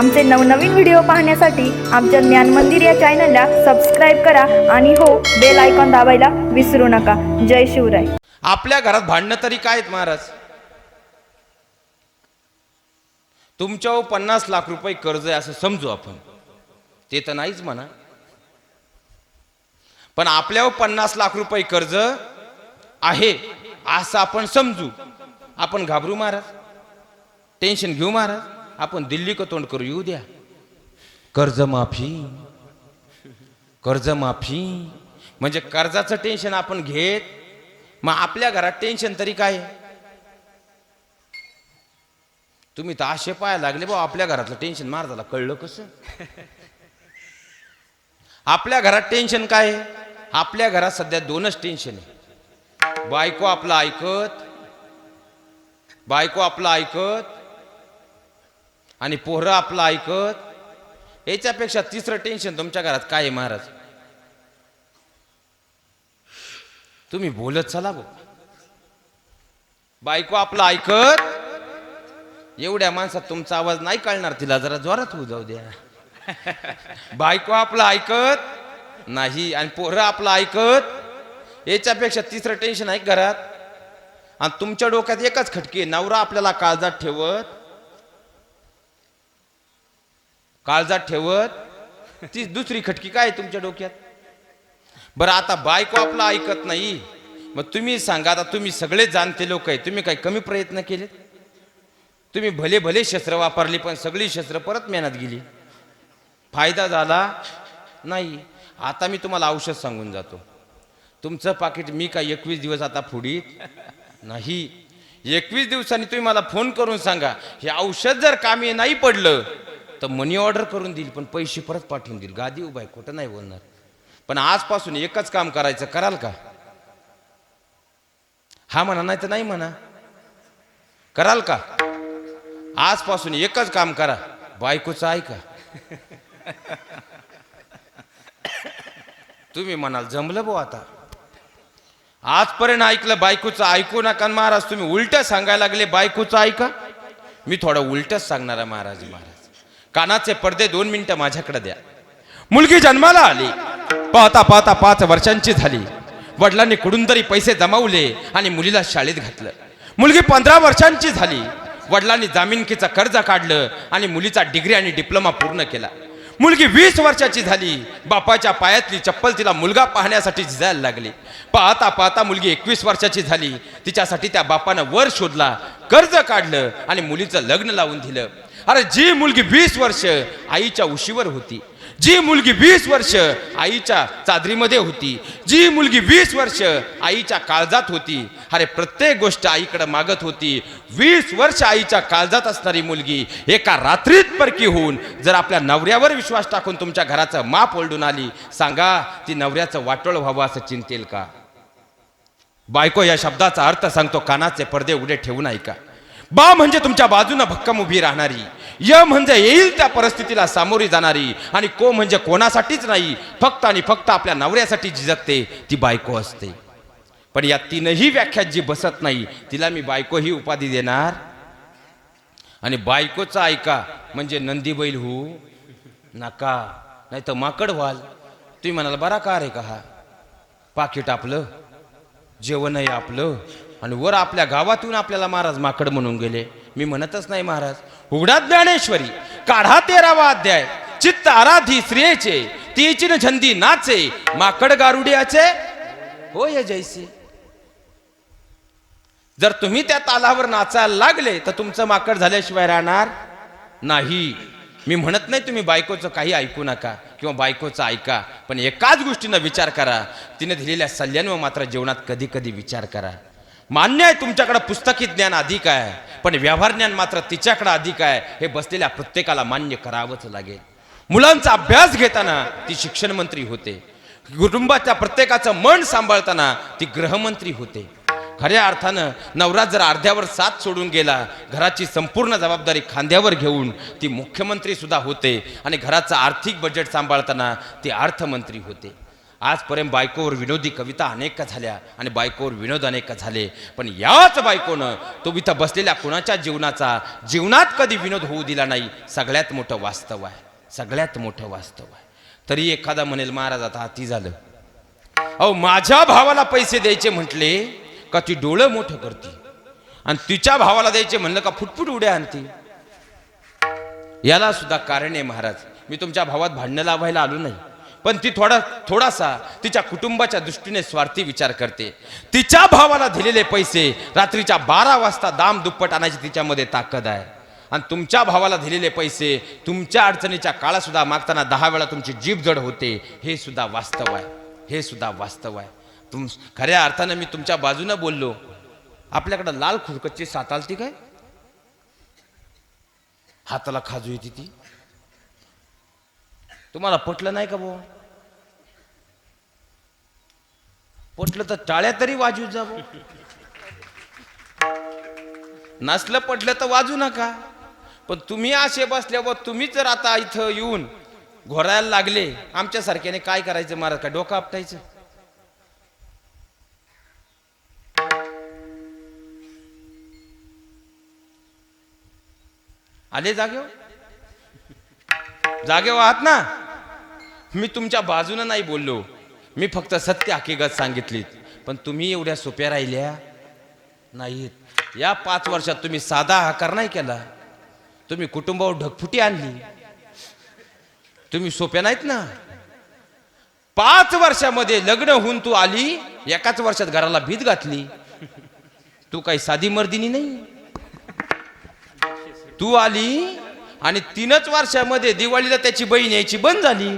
आमचे नवनवीन व्हिडिओ पाहण्यासाठी आमच्या ज्ञान मंदिर या चॅनलला सबस्क्राईब करा आणि हो बेल आयकॉन दाबायला विसरू नका. जय शिवराय. आपल्या घरात भांडणं तरी काय आहेत महाराज? तुमच्यावर पन्नास लाख रुपये कर्ज आहे असं समजू आपण. ते तर नाहीच म्हणा. पण आपल्यावर पन्नास लाख रुपये कर्ज आहे असं आपण समजू. आपण घाबरू महाराज. टेन्शन घेऊ महाराज. आपण दिल्ली का तोंड करू येऊ द्या. कर्जमाफी कर्जमाफी म्हणजे कर्जाचं टेन्शन आपण घेत मग आपल्या घरात टेन्शन तरी काय? तुम्ही तर आशे पाहायला लागले बा आपल्या घरातलं टेन्शन महाराजाला कळलं कसं? आपल्या घरात टेन्शन काय? आहे आपल्या घरात सध्या दोनच टेन्शन आहे. बायको आपलं ऐकत बायको आपलं ऐकत आणि पोहरं आपलं ऐकत याच्यापेक्षा तिसरं टेन्शन तुमच्या घरात काय आहे महाराज? तुम्ही बोलत चला भाऊ बायको आपलं ऐकत एवढ्या माणसात तुमचा आवाज नाही कळणार तिला जरा जोरात होऊ जाऊ द्या. बायको आपलं ऐकत नाही आणि पोरं आपलं ऐकत याच्यापेक्षा तिसरं टेन्शन आहे घरात. आणि तुमच्या डोक्यात एकच खटकी आहे नवरा आपल्याला काळजात ठेवत काळजात ठेवत. ती दुसरी खटकी काय आहे तुमच्या डोक्यात? बरं आता बायको आपला ऐकत नाही. मग तुम्ही सांगा आता तुम्ही सगळे जाणते लोक आहे तुम्ही काही कमी प्रयत्न केलेत? तुम्ही भले भले शस्त्र वापरली पण सगळी शस्त्र परत मेहनत गेली. फायदा झाला? नाही. आता मी तुम्हाला औषध सांगून जातो. तुमचं पाकिट मी काय एकवीस दिवस आता फुडीत नाही. एकवीस दिवसांनी तुम्ही मला फोन करून सांगा हे औषध जर कामी नाही पडलं तर मनी ऑर्डर करून देईल पण पैसे परत पाठवून देईल. गादी उभा आहे खोटं नाही बोलणार. पण आजपासून एकच काम करायचं कराल का? हा म्हणा नाही तर नाही म्हणा. कराल का? आजपासून एकच काम करा. बायकोचं ऐका तुम्ही म्हणाल जमलं भाऊ आता. आजपर्यंत ऐकलं बायकोचं ऐकू नका महाराज. तुम्ही उलट सांगायला लागले बायकोचं ऐका. मी थोडं उलटच सांगणार आहे महाराज महाराज. कानाचे पडदे दोन मिनिटं माझ्याकडे द्या. मुलगी जन्माला आली. पाहता पाहता पाच वर्षांची झाली. वडिलांनी कुठून तरी पैसे जमावले आणि मुलीला शाळेत घातलं. मुलगी पंधरा वर्षांची झाली. वडिलांनी जामिनकीचं कर्ज काढलं आणि मुलीचा डिग्री आणि डिप्लोमा पूर्ण केला. मुलगी वीस वर्षाची झाली. बापाच्या पायातली चप्पल तिला मुलगा पाहण्यासाठी झिजायला लागली. पाहता पाहता मुलगी एकवीस वर्षाची झाली. तिच्यासाठी त्या बापानं वर शोधला कर्ज काढलं आणि मुलीचं लग्न लावून दिलं. अरे जी मुलगी वीस वर्ष आईच्या उशीवर होती जी मुलगी वीस वर्ष आईच्या चादरीमध्ये होती जी मुलगी वीस वर्ष आईच्या काळजात होती अरे प्रत्येक गोष्ट आईकडे मागत होती. वीस वर्ष आईच्या काळजात असणारी मुलगी एका रात्रीत परकी होऊन जर आपल्या नवऱ्यावर विश्वास टाकून तुमच्या घराचं माप ओलडून आली सांगा ती नवऱ्याचं वाटोळ व्हावं असं चिंतेल का? बायको या शब्दाचा अर्थ सांगतो कानाचे पडदे उडे ठेवून ऐका. बा म्हणजे तुमच्या बाजूनं भक्कम उभी राहणारी. य म्हणजे येईल त्या परिस्थितीला सामोरी जाणारी. आणि को म्हणजे कोणासाठीच नाही. फक्त आणि फक्त आपल्या नवऱ्यासाठी जी जगते ती बायको असते. पण या तीनही व्याख्यात जी बसत नाही तिला मी बायको ही उपाधी देणार? आणि बायकोचा ऐका म्हणजे नंदी बैल होऊ नका नाही तर माकड व्हाल. तुम्ही म्हणाल बरा का रे का हा पाकिट आपलं? जेवण आहे आपलं? आणि वर आपल्या गावातून आपल्याला महाराज माकड म्हणून गेले. मी म्हणतच नाही महाराज. उघडा ज्ञानेश्वरी काढा तेरावा अध्याय. चित्त आराधी स्त्रियेचे तीचिन झंदी नाचे माकड गारुडियाचे. होय जैसे जर तुम्ही त्या तालावर नाचायला लागले तर तुमचं माकड झाल्याशिवाय राहणार नाही. मी म्हणत नाही तुम्ही बायकोचं काही ऐकू नका किंवा बायकोचं ऐका पण एकाच गोष्टीनं विचार करा. तिने दिलेल्या सल्ल्यांवर मात्र जीवनात कधी कधी विचार करा. मान्य आहे तुमच्याकडं पुस्तकी ज्ञान अधिक आहे पण व्यवहार ज्ञान मात्र तिच्याकडं अधिक आहे. हे बसलेल्या प्रत्येकाला मान्य करावंच लागेल. मुलांचा अभ्यास घेताना ती शिक्षण मंत्री होते. कुटुंबाच्या प्रत्येकाचं मन सांभाळताना ती गृहमंत्री होते. खऱ्या अर्थानं नवरा जर अर्ध्यावर साथ सोडून गेला घराची संपूर्ण जबाबदारी खांद्यावर घेऊन ती मुख्यमंत्री सुद्धा होते आणि घराचं आर्थिक बजेट सांभाळताना ती अर्थमंत्री होते. आजपर्यंत बायकोवर विनोदी कविता अनेक झाल्या आणि बायकोवर विनोद अनेक झाले. पण याच बायकोनं तो इथं बसलेल्या कुणाच्या जीवनाचा जीवनात कधी विनोद होऊ दिला नाही सगळ्यात मोठं वास्तव आहे. सगळ्यात मोठं वास्तव आहे. तरी एखादा म्हणेल महाराज आता हाती झालं. अहो माझ्या भावाला पैसे द्यायचे म्हटले का ती डोळं मोठं करते? आणि तिच्या भावाला द्यायचे म्हणलं का फुटफुट उड्या आणते? याला सुद्धा कारण आहे महाराज. मी तुमच्या भावात भांडणं लावायला आलो नाही. पण ती थोडा थोडासा तिच्या कुटुंबाच्या दृष्टीने स्वार्थी विचार करते. तिच्या भावाला दिलेले पैसे रात्रीच्या बारा वाजता दाम दुप्पट आणायची तिच्यामध्ये ताकद आहे. आणि तुमच्या भावाला दिलेले पैसे तुमच्या अडचणीच्या काळातसुद्धा मागताना दहा वेळा तुमची जीभ जड होते हे सुद्धा वास्तव आहे. हे सुद्धा वास्तव आहे. तुम खऱ्या अर्थानं मी तुमच्या बाजूनं बोललो. आपल्याकडं लाल खुरकतची सात आलती काय? हाताला खाजू येते ती. तुम्हाला पटलं नाही का भाऊ? पटलं तर टाळ्या तरी वाजू जा नसलं पटलं तर वाजू नका. पण तुम्ही असे बसल्यावर तुम्ही जर आता इथं येऊन घोरायला लागले आमच्यासारख्याने काय करायचं महाराज? का डोकं आपटायचं? आले जागेवर हो? जागे आहात ना. मी तुमच्या बाजूनं नाही बोललो. मी फक्त सत्य हकीकत सांगितली पण तुम्ही एवढ्या सोप्या राहिल्या? नाहीत. या पाच वर्षात तुम्ही साधा आकार नाही केला. तुम्ही कुटुंबावर ढगफुटी आणली. तुम्ही सोप्या नाहीत ना. पाच वर्षामध्ये लग्न होऊन तू आली एकाच वर्षात घराला भीत घातली. तू काही साधी मर्दिनी नाही. तू आली आणि तीनच वर्षामध्ये दिवाळीला त्याची बहीण यायची बंद झाली.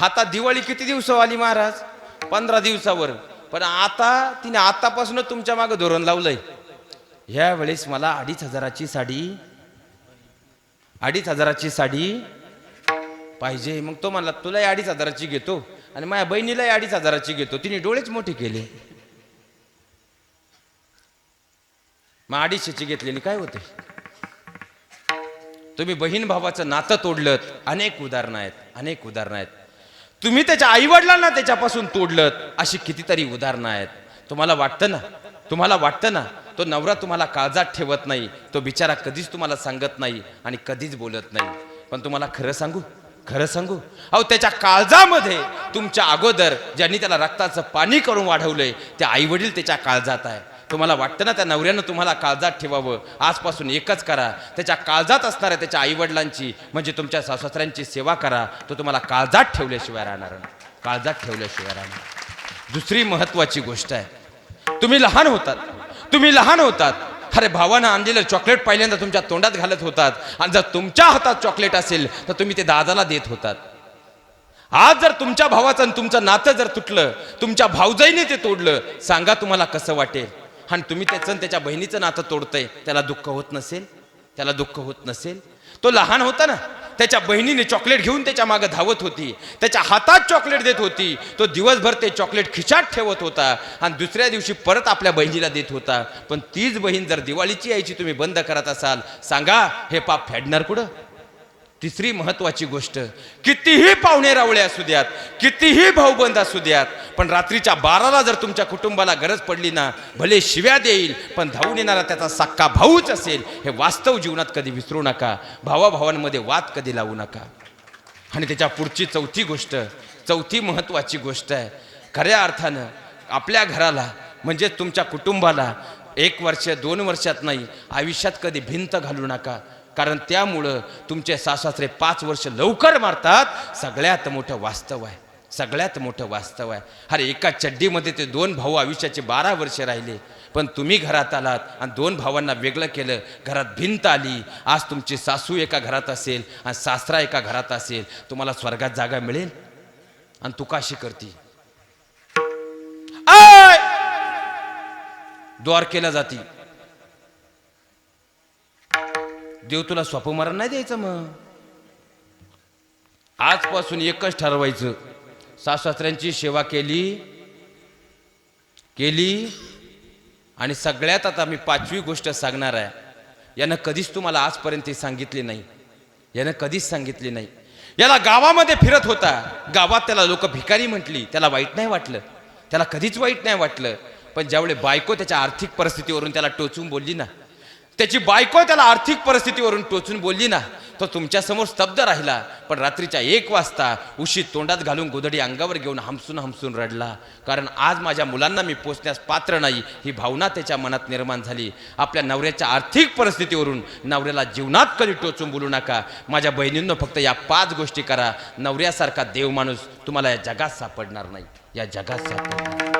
आता दिवाळी किती दिवसावर आली महाराज? पंधरा दिवसावर. पण आता तिने आतापासून तुमच्या मागे धोरण लावलंय. ह्या वेळेस मला अडीच हजाराची साडी अडीच हजाराची साडी पाहिजे. मग तो म्हणला तुलाही अडीच हजाराची घेतो. आणि माझ्या बहिणीलाही अडीच हजाराची घेतो. तिने डोळेच मोठे केले. मग अडीचशेची घेतलेली काय होते? तुम्ही बहीण भावाचं नातं तोडलं अनेक उदाहरणं आहेत अनेक उदाहरणं आहेत. तुम्ही त्याच्या आईवडिलांना त्याच्यापासून तोडलं अशी कितीतरी उदाहरणं आहेत. तुम्हाला वाटतं ना? तुम्हाला वाटतं ना? तो नवरा तुम्हाला काळजात ठेवत नाही तो बिचारा कधीच तुम्हाला सांगत नाही आणि कधीच बोलत नाही. पण तुम्हाला खरं सांगू? खरं सांगू? अहो त्याच्या काळजामध्ये तुमच्या अगोदर ज्यांनी त्याला रक्ताचं पाणी करून वाढवलंय ते आईवडील त्याच्या काळजात आहे. तुम्हाला वाटतं ना त्या नवऱ्यानं तुम्हाला काळजात ठेवावं? आजपासून एकच करा. त्याच्या काळजात असणाऱ्या त्याच्या आईवडिलांची म्हणजे तुमच्या सासऱ्यांची सेवा करा. तो तुम्हाला काळजात ठेवल्याशिवाय राहणार काळजात ठेवल्याशिवाय राहणार दुसरी महत्वाची गोष्ट आहे. तुम्ही लहान होतात. तुम्ही लहान होतात. अरे भावानं आणलेलं चॉकलेट पहिल्यांदा तुमच्या तोंडात घालत होतात. आणि जर तुमच्या हातात चॉकलेट असेल तर तुम्ही ते दादाला देत होतात. आज जर तुमच्या भावाचं आणि तुमचं नातं जर तुटलं तुमच्या भाऊजाईने ते तोडलं सांगा तुम्हाला कसं वाटेल? आणि तुम्ही त्याचं त्याच्या बहिणीचं नातं तोडतंय त्याला दुःख होत नसेल त्याला दुःख होत नसेल. तो लहान होता ना त्याच्या बहिणीने चॉकलेट घेऊन त्याच्यामागे धावत होती त्याच्या हातात चॉकलेट देत होती तो दिवसभर ते चॉकलेट खिशात ठेवत होता आणि दुसऱ्या दिवशी परत आपल्या बहिणीला देत होता. पण तीच बहीण जर दिवाळीची यायची तुम्ही बंद करत असाल सांगा हे पाप फेडणार कुठं? तिसरी महत्वाची गोष्ट कितीही पाहुणे रावळे असू द्यात कितीही भाऊबंद असू द्यात पण रात्रीच्या बाराला जर तुमच्या कुटुंबाला गरज पडली ना भले शिव्या देईल पण धावून येणारा त्याचा सक्का भाऊच असेल हे वास्तव जीवनात कधी विसरू नका भावाभावांमध्ये वाद कधी लावू नका. आणि त्याच्या पुढची चौथी गोष्ट चौथी महत्वाची गोष्ट आहे खऱ्या अर्थानं आपल्या घराला म्हणजे तुमच्या कुटुंबाला एक वर्ष दोन वर्षात नाही आयुष्यात कधी भिंत घालू नका. कारण त्यामुळं तुमचे सासरे पाच वर्ष लवकर मारतात. सगळ्यात मोठं वास्तव आहे. सगळ्यात मोठं वास्तव आहे. अरे एका चड्डीमध्ये ते दोन भाऊ आयुष्याचे बारा वर्ष राहिले. पण तुम्ही घरात आलात आणि दोन भावांना वेगळं केलं. घरात भिंत आली. आज तुमची सासू एका घरात असेल आणि सासरा एका घरात असेल. तुम्हाला स्वर्गात जागा मिळेल? आणि तू काशी करती? द्वार केला जाती. देव तुला स्वपमरण नाही द्यायचं मग. आजपासून एकच ठरवायचं. सासऱ्यांची सेवा केली केली आणि सगळ्यात आता मी पाचवी गोष्ट सांगणार आहे. यानं कधीच तुम्हाला आजपर्यंत सांगितली नाही. यानं कधीच सांगितली नाही. याला गावामध्ये फिरत होता. गावात त्याला लोक भिकारी म्हटली. त्याला वाईट नाही वाटलं. त्याला कधीच वाईट नाही वाटलं. पण ज्यावेळी बायको त्याच्या आर्थिक परिस्थितीवरून त्याला टोचून बोलली ना त्याची बायको त्याला आर्थिक परिस्थितीवरून टोचून बोलली ना तो तुमच्यासमोर स्तब्ध राहिला. पण रात्रीच्या एक वाजता उशी तोंडात घालून गोधडी अंगावर घेऊन हमसून हमसून रडला. कारण आज माझ्या मुलांना मी पोचण्यास पात्र नाही ही भावना त्याच्या मनात निर्माण झाली. आपल्या नवऱ्याच्या आर्थिक परिस्थितीवरून नवऱ्याला जीवनात कधी टोचून बोलू नका. माझ्या बहिणींनो फक्त या पाच गोष्टी करा. नवऱ्यासारखा देव माणूस तुम्हाला या जगात सापडणार नाही. या जगात सापडणार